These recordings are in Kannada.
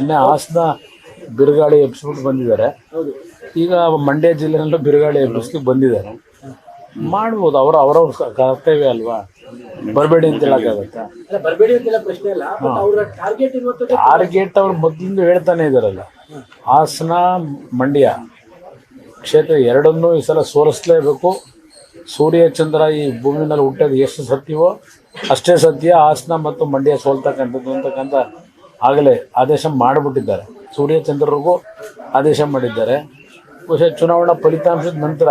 ನಿನ್ನೆ ಹಾಸನ ಬಿರುಗಾಳಿ ಎಬ್ಸ್ಬಿಟ್ಟು ಬಂದಿದ್ದಾರೆ. ಈಗ ಮಂಡ್ಯ ಜಿಲ್ಲೆನಲ್ಲೂ ಬಿರುಗಾಳಿ ಎಬ್ಬಿಸ್ಲಿಕ್ಕೆ ಬಂದಿದ್ದಾರೆ. ಮಾಡ್ಬೋದು ಅವರ ಅವರವ್ರ ಕರ್ತವ್ಯ ಅಲ್ವಾ? ಬರಬೇಡಿ ಅಂತ ಹೇಳಕ್ಕಾಗತ್ತಾ? ಟಾರ್ಗೆಟ್ ಅವ್ರು ಮೊದಲಿಂದ ಹೇಳ್ತಾನೆ ಇದಾರಲ್ಲ ಹಾಸನ ಮಂಡ್ಯ ಕ್ಷೇತ್ರ ಎರಡನ್ನೂ ಈ ಸಲ ಸೋಲಿಸ್ಲೇಬೇಕು. ಸೂರ್ಯ ಚಂದ್ರ ಈ ಭೂಮಿನಲ್ಲಿ ಹುಟ್ಟೋದು ಎಷ್ಟು ಸತ್ಯವೋ ಅಷ್ಟೇ ಸತ್ಯ. ಹಾಸನ ಮತ್ತು ಮಂಡ್ಯ ಸೋಲ್ತಕ್ಕಂಥದ್ದು ಅಂತಕ್ಕಂಥ ಆಗಲೇ ಆದೇಶ ಮಾಡಿಬಿಟ್ಟಿದ್ದಾರೆ. ಸೂರ್ಯಚಂದ್ರರಿಗೂ ಆದೇಶ ಮಾಡಿದ್ದಾರೆ. ಬಹುಶಃ ಚುನಾವಣಾ ಫಲಿತಾಂಶದ ನಂತರ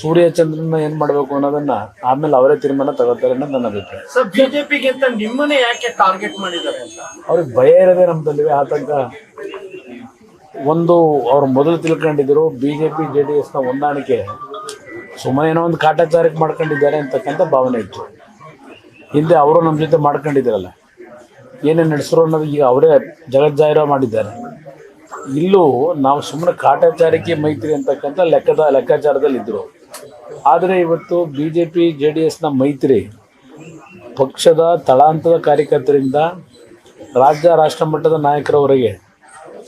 ಸೂರ್ಯ ಚಂದ್ರನ ಏನು ಮಾಡಬೇಕು ಅನ್ನೋದನ್ನ ಆಮೇಲೆ ಅವರೇ ತೀರ್ಮಾನ ತಗೋತಾರೆ ಅನ್ನೋದು ನನ್ನ ಅಭಿಪ್ರಾಯ. ಸರ್ ಬಿಜೆಪಿಗೆ ಅಂತ ನಿಮ್ಮನ್ನೇ ಯಾಕೆ ಟಾರ್ಗೆಟ್ ಮಾಡಿದ್ದಾರೆ ಅಂತ? ಅವ್ರಿಗೆ ಭಯ ಇರೋದೇ ನಮ್ಮದಲ್ಲಿ ಆತಂಕ. ಒಂದು ಅವ್ರು ಮೊದಲು ತಿಳ್ಕೊಂಡಿದ್ರು B J P J D ಎಸ್ನ ಹೊಂದಾಣಿಕೆ ಸುಮ್ಮನೆ ಏನೋ ಒಂದು ಕಾಟಾಚಾರಕ್ಕೆ ಮಾಡ್ಕೊಂಡಿದ್ದಾರೆ ಅಂತಕ್ಕಂಥ ಭಾವನೆ ಇತ್ತು. ಹಿಂದೆ ಅವರು ನಮ್ಮ ಜೊತೆ ಮಾಡ್ಕೊಂಡಿದ್ದಾರಲ್ಲ ಏನೇನು ನಡೆಸಿರೋ ಅನ್ನೋದು ಈಗ ಅವರೇ ಜಗಜ್ಜಾಹಿರ ಮಾಡಿದ್ದಾರೆ. ಇಲ್ಲೂ ನಾವು ಸುಮ್ಮನೆ ಕಾಟಾಚಾರಕ್ಕೆ ಮೈತ್ರಿ ಅಂತಕ್ಕಂಥ ಲೆಕ್ಕದ ಲೆಕ್ಕಾಚಾರದಲ್ಲಿದ್ದರು ಆದರೆ ಇವತ್ತು B J P J D ಎಸ್ನ ಮೈತ್ರಿ ಪಕ್ಷದ ತಳಾಂತದ ಕಾರ್ಯಕರ್ತರಿಂದ ರಾಜ್ಯ, ರಾಷ್ಟ್ರ ಮಟ್ಟದ ನಾಯಕರವರೆಗೆ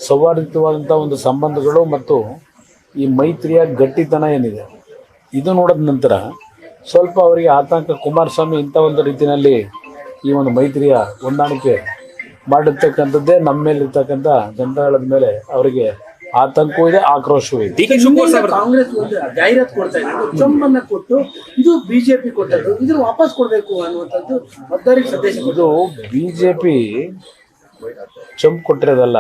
ಸೌಹಾರ್ದಿತವಾದಂಥ ಒಂದು ಸಂಬಂಧಗಳು ಮತ್ತು ಈ ಮೈತ್ರಿಯ ಗಟ್ಟಿತನ ಏನಿದೆ. ಇದು ನೋಡಿದ ನಂತರ ಸ್ವಲ್ಪ ಅವರಿಗೆ ಆತಂಕ ಕುಮಾರಸ್ವಾಮಿ ಇಂಥ ಒಂದು ರೀತಿಯಲ್ಲಿ ಈ ಒಂದು ಮೈತ್ರಿಯ ಹೊಂದಾಣಿಕೆ ಮಾಡಿರ್ತಕ್ಕಂಥದ್ದೇ ನಮ್ಮ ಮೇಲೆ ಇರ್ತಕ್ಕಂಥ ಜನತಾಳದ ಮೇಲೆ ಅವರಿಗೆ ಆತಂಕವೂ ಇದೆ ಆಕ್ರೋಶವೂ ಇದೆ. ಕಾಂಗ್ರೆಸ್ ಒಂದು ಜಾಹೀರಾತು ಕೊಡ್ತಾ ಇದೆ. ಚೊಂಬನ್ನ ಕೊಟ್ಟು ಇದು ಬಿಜೆಪಿ ಕೊಟ್ಟದ್ದು. ಇದ್ರ ವಾಪಸ್ ಕೊಡಬೇಕು ಅನ್ನುವಂಥದ್ದು ಮತದಾರರಿಗೆ ಸಂದೇಶ ಇದು ಬಿಜೆಪಿ ಜೆ ಪಿ ಚಂಪ್ ಕೊಟ್ಟಿರೋದಲ್ಲ.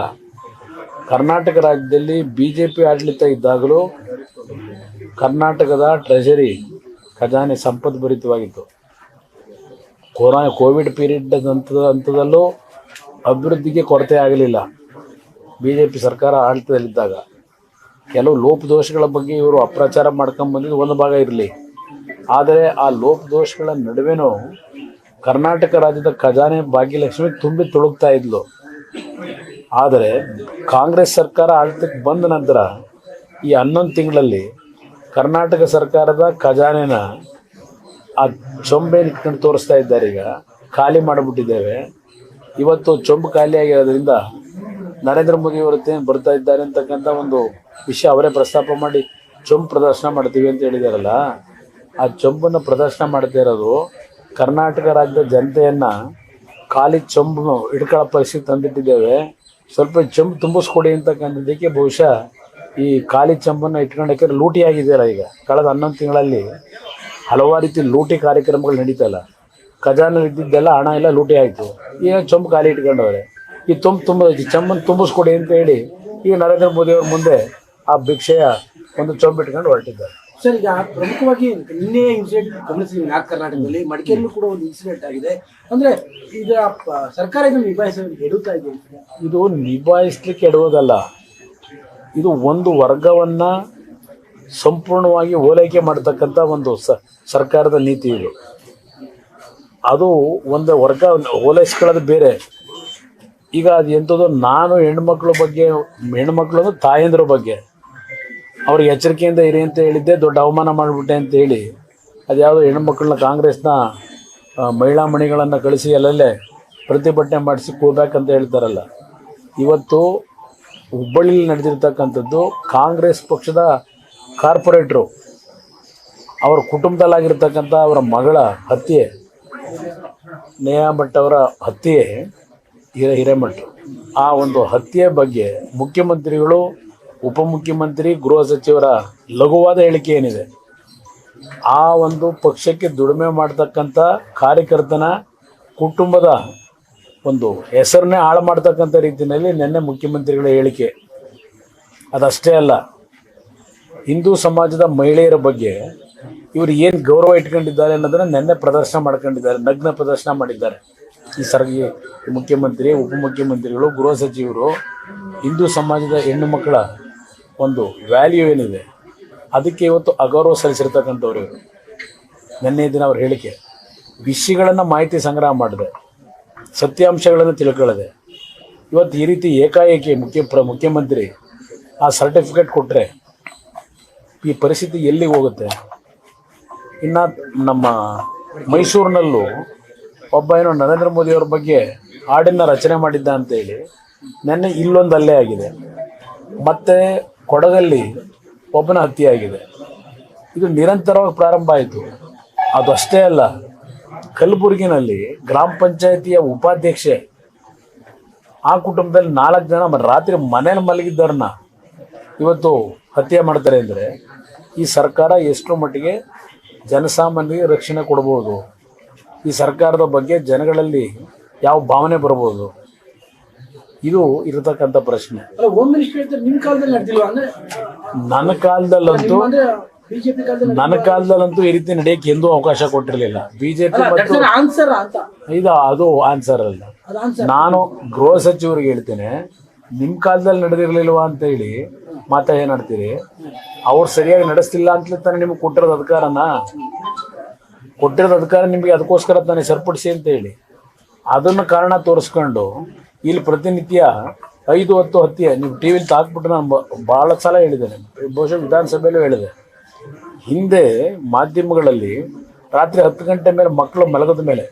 ಕರ್ನಾಟಕ ರಾಜ್ಯದಲ್ಲಿ ಬಿಜೆಪಿ ಜೆ ಪಿ ಆಡಳಿತ ಇದ್ದಾಗಲೂ ಕರ್ನಾಟಕದ ಟ್ರೆಜರಿ ಖಜಾನೆ ಸಂಪದ್ಭರಿತವಾಗಿತ್ತು ಕೊರೋನಾ, ಕೋವಿಡ್ ಪೀರಿಯಡ್ ಹಂತದ ಹಂತದಲ್ಲೂ ಅಭಿವೃದ್ಧಿಗೆ ಕೊರತೆ ಆಗಲಿಲ್ಲ. ಬಿ ಜೆ ಪಿ ಸರ್ಕಾರ ಆಡಳಿತದಲ್ಲಿದ್ದಾಗ. ಕೆಲವು ಲೋಪದೋಷಗಳ ಬಗ್ಗೆ ಇವರು ಅಪ್ರಚಾರ ಮಾಡ್ಕೊಂಡು ಬಂದಿದ್ದು ಒಂದು ಭಾಗ ಇರಲಿ. ಆದರೆ ಆ ಲೋಪದೋಷಗಳ ನಡುವೆನೂ ಕರ್ನಾಟಕ ರಾಜ್ಯದ ಖಜಾನೆ ಭಾಗ್ಯಲಕ್ಷ್ಮಿ ತುಂಬಿ ತುಳುಕ್ತಾ ಇದ್ಲು. ಆದರೆ ಕಾಂಗ್ರೆಸ್ ಸರ್ಕಾರ ಆಡಳಿತಕ್ಕೆ ಬಂದ ನಂತರ ಈ ಹನ್ನೊಂದು ತಿಂಗಳಲ್ಲಿ ಕರ್ನಾಟಕ ಸರ್ಕಾರದ ಖಜಾನೆನ ಆ ಚೊಂಬೆ ಇಟ್ಕೊಂಡು ತೋರಿಸ್ತಾ ಇದ್ದಾರೆ ಈಗ. ಖಾಲಿ ಮಾಡಿಬಿಟ್ಟಿದ್ದೇವೆ. ಇವತ್ತು ಚೊಂಬು ಖಾಲಿ ಆಗಿರೋದ್ರಿಂದ ನರೇಂದ್ರ ಮೋದಿ ಅವರು ಬರ್ತಾ ಇದ್ದಾರೆ ಅಂತಕ್ಕಂಥ ಒಂದು ವಿಷಯ ಅವರೇ ಪ್ರಸ್ತಾಪ ಮಾಡಿ ಚೊಂಬು ಪ್ರದರ್ಶನ ಮಾಡ್ತೀವಿ ಅಂತ ಹೇಳಿದಾರಲ್ಲ. ಆ ಚೊಂಬನ್ನು ಪ್ರದರ್ಶನ ಮಾಡ್ತಾ ಇರೋದು ಕರ್ನಾಟಕ ರಾಜ್ಯದ ಜನತೆಯನ್ನ ಖಾಲಿ ಚೊಂಬು ಹಿಡ್ಕೊಳ್ಳೋ ಪರಿಸ್ಥಿತಿ ತಂದಿಟ್ಟಿದ್ದೇವೆ. ಸ್ವಲ್ಪ ಚೊಂಬು ತುಂಬಿಸ್ಕೊಡಿ ಅಂತಕ್ಕಂಥದ್ದಕ್ಕೆ ಬಹುಶಃ ಈ ಖಾಲಿ ಚೊಂಬನ್ನು ಇಟ್ಕೊಂಡಕ್ಕೆ ಲೂಟಿ ಆಗಿದೆಯಲ್ಲ ಈಗ? ಕಳೆದ ಹನ್ನೊಂದು ತಿಂಗಳಲ್ಲಿ ಹಲವಾರು ರೀತಿ ಲೂಟಿ ಕಾರ್ಯಕ್ರಮಗಳು ನಡೀತಲ್ಲ. ಖಜಾನೆ ಇದ್ದಿದ್ದೆಲ್ಲ ಹಣ ಎಲ್ಲ ಲೂಟಿ ಆಯಿತು. ಈಗ ಚೊಂಬು ಖಾಲಿ ಇಟ್ಕೊಂಡವ್ರೆ. ಈ ತುಂಬ ತುಂಬ ಚಮ್ಮನ್ ಚೊಂಬನ್ನು ತುಂಬಿಸ್ಕೊಡಿ ಅಂತ ಹೇಳಿ ಈಗ ನರೇಂದ್ರ ಮೋದಿ ಅವ್ರ ಮುಂದೆ ಆ ಭಿಕ್ಷೆಯ ಒಂದು ಚೊಂಬು ಇಟ್ಕೊಂಡು ಹೊರಟಿದ್ದಾರೆ. ಸರ್ ಈಗ ಪ್ರಮುಖವಾಗಿ ನಿನ್ನೆ ಇನ್ಸಿಡೆಂಟ್ ಗಮನಿಸಿದ್ವಿ. ನಾಲ್ಕು ಕರ್ನಾಟಕದಲ್ಲಿ ಮಡಿಕೇರಿಯಲ್ಲೂ ಕೂಡ ಒಂದು ಇನ್ಸಿಡೆಂಟ್ ಆಗಿದೆ. ಅಂದ್ರೆ ಈಗ ಸರ್ಕಾರ ಇದನ್ನು ನಿಭಾಯಿಸಲು ಎಡುತ್ತಾ ಇದೆ ಇದು ನಿಭಾಯಿಸ್ಲಿಕ್ಕೆ ಎಡುವುದಲ್ಲ. ಇದು ಒಂದು ವರ್ಗವನ್ನ ಸಂಪೂರ್ಣವಾಗಿ ಓಲೈಕೆ ಮಾಡ್ತಕ್ಕಂಥ ಒಂದು ಸರ್ಕಾರದ ನೀತಿ ಇದು. ಅದು ಒಂದು ವರ್ಗ, ಓಲೈಸ್ಕೊಳ್ಳೋದು ಬೇರೆ. ಈಗ ಅದು ಎಂಥದ್ದು ನಾನು ಹೆಣ್ಮಕ್ಳ ಬಗ್ಗೆ, ಹೆಣ್ಮಕ್ಳು ಅಂದ್ರೆ ತಾಯಂದ್ರ ಬಗ್ಗೆ. ಅವ್ರಿಗೆ ಎಚ್ಚರಿಕೆಯಿಂದ ಇರಿ ಅಂತ ಹೇಳಿದ್ದೆ, ದೊಡ್ಡ ಅವಮಾನ ಮಾಡಿಬಿಟ್ಟೆ ಅಂತ ಹೇಳಿ. ಅದ್ಯಾವುದೋ ಹೆಣ್ಮಕ್ಳನ್ನ ಕಾಂಗ್ರೆಸ್ನ ಮಹಿಳಾ ಮಣಿಗಳನ್ನು ಕಳಿಸಿ ಅಲ್ಲಲ್ಲೇ ಪ್ರತಿಭಟನೆ ಮಾಡಿಸಿ ಕೂರ್ಬೇಕಂತ ಹೇಳ್ತಾರಲ್ಲ. ಇವತ್ತು ಹುಬ್ಬಳ್ಳಿಲಿ ನಡೆದಿರ್ತಕ್ಕಂಥದ್ದು ಕಾಂಗ್ರೆಸ್ ಪಕ್ಷದ ಕಾರ್ಪೊರೇಟ್ರು, ಅವರ ಕುಟುಂಬದಲ್ಲಾಗಿರ್ತಕ್ಕಂಥ ಅವರ ಮಗಳ ಹತ್ಯೆ ನೇಹಾ ಭಟ್ ಅವರ ಹತ್ಯೆ, ಹಿರೇ, ಹಿರೇಮಠ್. ಆ ಒಂದು ಹತ್ಯೆ ಬಗ್ಗೆ ಮುಖ್ಯಮಂತ್ರಿಗಳು, ಉಪಮುಖ್ಯಮಂತ್ರಿ, ಗೃಹ ಸಚಿವರ ಲಘುವಾದ ಹೇಳಿಕೆ ಏನಿದೆ? ಆ ಒಂದು ಪಕ್ಷಕ್ಕೆ ದುಡಿಮೆ ಮಾಡ್ತಕ್ಕಂಥ ಕಾರ್ಯಕರ್ತನ ಕುಟುಂಬದ ಒಂದು ಹೆಸರನ್ನೇ ಹಾಳು ಮಾಡ್ತಕ್ಕಂಥ ರೀತಿಯಲ್ಲಿ ನಿನ್ನೆ ಮುಖ್ಯಮಂತ್ರಿಗಳ ಹೇಳಿಕೆ. ಅದಷ್ಟೇ ಅಲ್ಲ ಹಿಂದೂ ಸಮಾಜದ ಮಹಿಳೆಯರ ಬಗ್ಗೆ ಇವರು ಏನು ಗೌರವ ಇಟ್ಕೊಂಡಿದ್ದಾರೆ ಅನ್ನೋದನ್ನ ನಿನ್ನೆ ಪ್ರದರ್ಶನ ಮಾಡ್ಕೊಂಡಿದ್ದಾರೆ, ನಗ್ನ ಪ್ರದರ್ಶನ ಮಾಡಿದ್ದಾರೆ. ಈ ಸರ್ಗಿ ಮುಖ್ಯಮಂತ್ರಿ, ಉಪಮುಖ್ಯಮಂತ್ರಿಗಳು, ಗೃಹ ಸಚಿವರು, ಹಿಂದೂ ಸಮಾಜದ ಹೆಣ್ಣು ಮಕ್ಕಳ ಒಂದು ವ್ಯಾಲ್ಯೂ ಏನಿದೆ, ಅದಕ್ಕೆ ಇವತ್ತು ಅಗೌರವ ಸಲ್ಲಿಸಿರ್ತಕ್ಕಂಥವ್ರು ಇವರು. ನಿನ್ನೆ ದಿನ ಅವ್ರ ಹೇಳಿಕೆ, ವಿಷಯಗಳನ್ನು ಮಾಹಿತಿ ಸಂಗ್ರಹ ಮಾಡಿದೆ, ಸತ್ಯಾಂಶಗಳನ್ನು ತಿಳ್ಕೊಳ್ಳದೆ ಇವತ್ತು ಈ ರೀತಿ ಏಕಾಏಕಿ ಮುಖ್ಯ ಪ್ರ ಮುಖ್ಯಮಂತ್ರಿ ಆ ಸರ್ಟಿಫಿಕೇಟ್ ಕೊಟ್ಟರೆ ಈ ಪರಿಸ್ಥಿತಿ ಎಲ್ಲಿಗೆ ಹೋಗುತ್ತೆ? ಇನ್ನು ನಮ್ಮ ಮೈಸೂರಿನಲ್ಲೂ ಒಬ್ಬ ಏನೋ ನರೇಂದ್ರ ಮೋದಿಯವ್ರ ಬಗ್ಗೆ ಹಾಡಿನ ರಚನೆ ಮಾಡಿದ್ದ ಅಂತೇಳಿ ನೆನ್ನೆ ಇಲ್ಲೊಂದು ಅಲ್ಲೇ ಆಗಿದೆ. ಮತ್ತೆ ಕೊಡಗಲ್ಲಿ ಒಬ್ಬನ ಹತ್ಯೆ ಆಗಿದೆ. ಇದು ನಿರಂತರವಾಗಿ ಪ್ರಾರಂಭ ಆಯಿತು. ಅದು ಅಷ್ಟೇ ಅಲ್ಲ, ಕಲಬುರಗಿನಲ್ಲಿ ಗ್ರಾಮ ಪಂಚಾಯತಿಯ ಉಪಾಧ್ಯಕ್ಷೆ ಆ ಕುಟುಂಬದಲ್ಲಿ ನಾಲ್ಕು ಜನ ರಾತ್ರಿ ಮನೇಲಿ ಮಲಗಿದ್ದವ್ರನ್ನ ಇವತ್ತು ಹತ್ಯೆ ಮಾಡ್ತಾರೆ ಅಂದರೆ ಈ ಸರ್ಕಾರ ಎಷ್ಟರ ಮಟ್ಟಿಗೆ ಜನಸಾಮಾನ್ಯರಿಗೆ ರಕ್ಷಣೆ ಕೊಡ್ಬೋದು. ಈ ಸರ್ಕಾರದ ಬಗ್ಗೆ ಜನಗಳಲ್ಲಿ ಯಾವ ಭಾವನೆ ಬರ್ಬೋದು? ಇದು ಇರತಕ್ಕಂಥ ಪ್ರಶ್ನೆ. ನನ್ನ ಕಾಲದಲ್ಲಂತೂ ನನ್ನ ಕಾಲದಲ್ಲಂತೂ ಈ ರೀತಿ ನಡೆಯಕ್ಕೆ ಎಂದೂ ಅವಕಾಶ ಕೊಟ್ಟಿರಲಿಲ್ಲ. ಬಿಜೆಪಿ ಇದು ಅದು ಆನ್ಸರ್ ಅಲ್ಲ. ನಾನು ಗೃಹ ಸಚಿವರಿಗೆ ಹೇಳ್ತೇನೆ ನಿಮ್ಮ ಕಾಲದಲ್ಲಿ ನಡೆದಿರಲಿಲ್ವಾ ಅಂತ ಹೇಳಿ ಮಾತಾ ಏನಾಡ್ತೀರಿ ಅವ್ರು ಸರಿಯಾಗಿ ನಡೆಸ್ತಿಲ್ಲ ಅಂತಲೇ ತಾನೇ ನಿಮ್ಗೆ ಕೊಟ್ಟಿರೋದು ಅಧಿಕಾರನ? ಕೊಟ್ಟಿರೋದು ಅಧಿಕಾರ ನಿಮಗೆ ಅದಕ್ಕೋಸ್ಕರ ತಾನೇ ಸರಿಪಡಿಸಿ ಅಂತ ಹೇಳಿ. ಅದನ್ನು ಕಾರಣ ತೋರಿಸ್ಕೊಂಡು ಇಲ್ಲಿ ಪ್ರತಿನಿತ್ಯ ಐದು ಹತ್ತು ಹತ್ಯೆ, ನೀವು ಟಿ ವಿಲಿ ತಾಕ್ಬಿಟ್ಟು ನಾನು ಭಾಳ ಸಲ ಹೇಳಿದ್ದೇನೆ, ಬಹುಶಃ ವಿಧಾನಸಭೆಯಲ್ಲೂ ಹೇಳಿದೆ. ಹಿಂದೆ ಮಾಧ್ಯಮಗಳಲ್ಲಿ ರಾತ್ರಿ ಹತ್ತು ಗಂಟೆ ಮೇಲೆ ಮಕ್ಕಳು ಮಲಗದ ಮೇಲೆ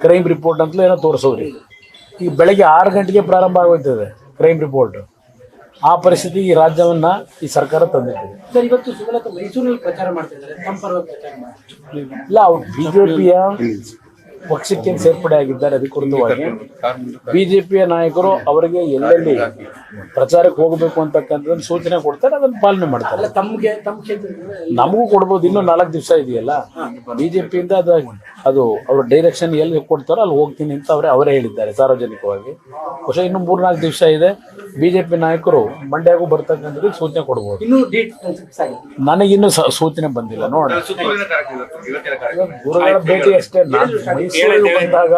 ಕ್ರೈಮ್ ರಿಪೋರ್ಟ್ ಅಂತಲೂ ಏನೋ ತೋರಿಸೋರಿ ಈಗ ಬೆಳಗ್ಗೆ ಆರು ಗಂಟೆಗೆ ಪ್ರಾರಂಭ ಆಗೋಯ್ತದೆ ಕ್ರೈಮ್ ರಿಪೋರ್ಟ್ ಆ ಪರಿಸ್ಥಿತಿ ಈ ರಾಜ್ಯವನ್ನ ಈ ಸರ್ಕಾರ ತಂದಿದೆ ಸರ್ ಇವತ್ತು ಸುಮಲತಾ ಮೈಸೂರಲ್ಲಿ ಪ್ರಚಾರ ಮಾಡ್ತಿದ್ದಾರೆ. ತಮ್ಮ ಪರವಾಗಿ ಪ್ರಚಾರ ಮಾಡ್ತಾರೆ ಇಲ್ಲ ಅವ್ರು ಬಿಜೆಪಿಯ ಪಕ್ಷಕ್ಕೆ ಸೇರ್ಪಡೆ ಆಗಿದ್ದಾರೆ ಅಧಿಕೃತವಾಗಿ. ಬಿಜೆಪಿಯ ನಾಯಕರು ಅವರಿಗೆ ಎಲ್ಲೆಲ್ಲಿ ಪ್ರಚಾರಕ್ಕೆ ಹೋಗಬೇಕು ಅಂತಕ್ಕಂಥದ್ದು ಸೂಚನೆ ಕೊಡ್ತಾರೆ ಅದನ್ನು ಪಾಲನೆ ಮಾಡ್ತಾರೆ. ಅಲ್ಲ ತಮ್ಗೆ ನಮಗೂ ಕೊಡ್ಬೋದು ಇನ್ನೂ ನಾಲ್ಕು ದಿವಸ ಇದೆಯಲ್ಲ? ಬಿಜೆಪಿಯಿಂದ ಅದು ಅದು ಅವ್ರ ಡೈರೆಕ್ಷನ್ ಎಲ್ಲಿ ಕೊಡ್ತಾರೋ ಅಲ್ಲಿ ಹೋಗ್ತೀನಿ ಅಂತ ಅವರೇ ಅವರೇ ಹೇಳಿದ್ದಾರೆ ಸಾರ್ವಜನಿಕವಾಗಿ. ಬಹುಶಃ ಇನ್ನು ಮೂರ್ನಾಲ್ಕು ದಿವಸ ಇದೆ. ಬಿಜೆಪಿ ನಾಯಕರು ಮಂಡ್ಯಗೂ ಬರ್ತಕ್ಕಂಥದ್ದು ಸೂಚನೆ ಕೊಡ್ಬೋದು. ನನಗಿನ್ನೂ ಸೂಚನೆ ಬಂದಿಲ್ಲ ನೋಡಿ ಗುರುಗಳ ಭೇಟಿ ಅಷ್ಟೇ ನಾನು ಮೈಸೂರಿಗೆ ಬಂದಾಗ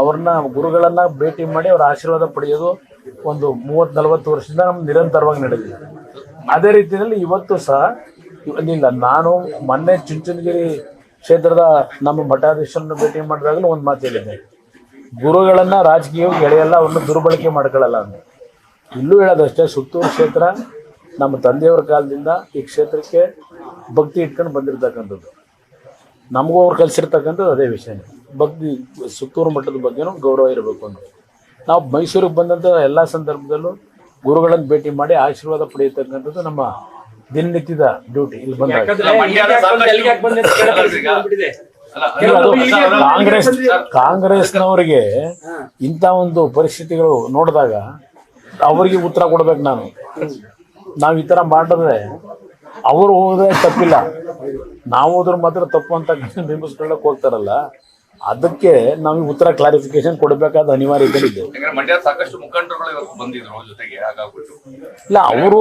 ಅವ್ರನ್ನ ಗುರುಗಳನ್ನ ಭೇಟಿ ಮಾಡಿ ಅವ್ರ ಆಶೀರ್ವಾದ ಪಡೆಯೋದು ಒಂದು ಮೂವತ್ ನಲವತ್ತು ವರ್ಷದಿಂದ ನಮ್ಗೆ ನಿರಂತರವಾಗಿ ನಡೆದಿದೆ. ಅದೇ ರೀತಿಯಲ್ಲಿ ಇವತ್ತು ಸಹ ಇಲ್ಲ ನಾನು ಮೊನ್ನೆ ಚುಂಚನಗಿರಿ ಕ್ಷೇತ್ರದ ನಮ್ಮ ಮಠಾಧೀಶರನ್ನು ಭೇಟಿ ಮಾಡಿದಾಗಲೂ ಒಂದು ಮಾತು ಹೇಳಿದ್ದೆ. ಗುರುಗಳನ್ನ ರಾಜಕೀಯವಾಗಿ ಎಳೆಯಲ್ಲ, ಅವ್ರನ್ನ ದುರ್ಬಳಕೆ ಮಾಡ್ಕೊಳ್ಳಲ್ಲ ಅಂತ. ಇಲ್ಲೂ ಹೇಳೋದಷ್ಟೇ, ಸುತ್ತೂರು ಕ್ಷೇತ್ರ ನಮ್ಮ ತಂದೆಯವರ ಕಾಲದಿಂದ ಈ ಕ್ಷೇತ್ರಕ್ಕೆ ಭಕ್ತಿ ಇಟ್ಕೊಂಡು ಬಂದಿರತಕ್ಕಂಥದ್ದು. ನಮಗೂ ಅವ್ರು ಕಲಿಸಿರ್ತಕ್ಕಂಥದ್ದು ಅದೇ ವಿಷಯ ಭಕ್ತಿ ಸುತ್ತೂರು ಮಠದ ಬಗ್ಗೆನೂ ಗೌರವ ಇರಬೇಕು ಅಂತ ನಾವು ಮೈಸೂರಿಗೆ ಬಂದಂಥ ಎಲ್ಲ ಸಂದರ್ಭದಲ್ಲೂ ಗುರುಗಳನ್ನು ಭೇಟಿ ಮಾಡಿ ಆಶೀರ್ವಾದ ಪಡೆಯತಕ್ಕಂಥದ್ದು ನಮ್ಮ ದಿನನಿತ್ಯದ ಡ್ಯೂಟಿ ಇಲ್ಲಿ ಬಂದ ಕಾಂಗ್ರೆಸ್ ಕಾಂಗ್ರೆಸ್ನವರಿಗೆ ಇಂಥ ಒಂದು ಪರಿಸ್ಥಿತಿಗಳು ನೋಡಿದಾಗ ಅವರಿಗೆ ಉತ್ತರ ಕೊಡ್ಬೇಕು ನಾನು ನಾವು ಈ ಥರ ಮಾಡಿದ್ರೆ ಅವರು ಹೋದ್ರೆ ತಪ್ಪಿಲ್ಲ. ನಾವು ಹೋದ್ರೆ ಮಾತ್ರ ತಪ್ಪು ಅಂತ ಬಿಂಬಿಸ್ಕೊಳ್ಳಕ್ ಹೋಗ್ತಾರಲ್ಲ ಅದಕ್ಕೆ ನಾವು ಉತ್ತರ ಕ್ಲಾರಿಫಿಕೇಶನ್ ಕೊಡಬೇಕಾದ ಅನಿವಾರ್ಯತೆ ಇದೆ ಇಲ್ಲ ಅವರು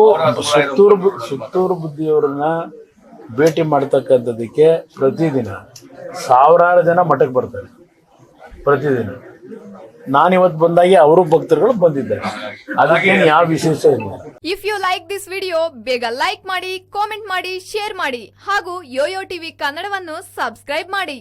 ಸುತ್ತೂರು ಸುತ್ತೂರು ಬುದ್ಧಿಯವರನ್ನ ಭೇಟಿ ಮಾಡ್ತಕ್ಕಂಥದ್ದಕ್ಕೆ ಪ್ರತಿದಿನ ಸಾವಿರಾರು ಜನ ಮಠಕ್ಕೆ ಬರ್ತಾರೆ. ಪ್ರತಿದಿನ. ನಾನಿವತ್ತು ಬಂದಾಗೆ ಅವರು ಭಕ್ತರುಗಳು ಬಂದಿದ್ದಾರೆ. ಅದಕ್ಕೇನು ಯಾವ ವಿಶೇಷ ಇಲ್ಲ. If you like this video ಬೇಗ ಲೈಕ್ ಮಾಡಿ ಕಾಮೆಂಟ್ ಮಾಡಿ ಶೇರ್ ಮಾಡಿ ಹಾಗೂ ಯೋಯೋ ಟಿವಿ ಕನ್ನಡವನ್ನು ಸಬ್ಸ್ಕ್ರೈಬ್ ಮಾಡಿ.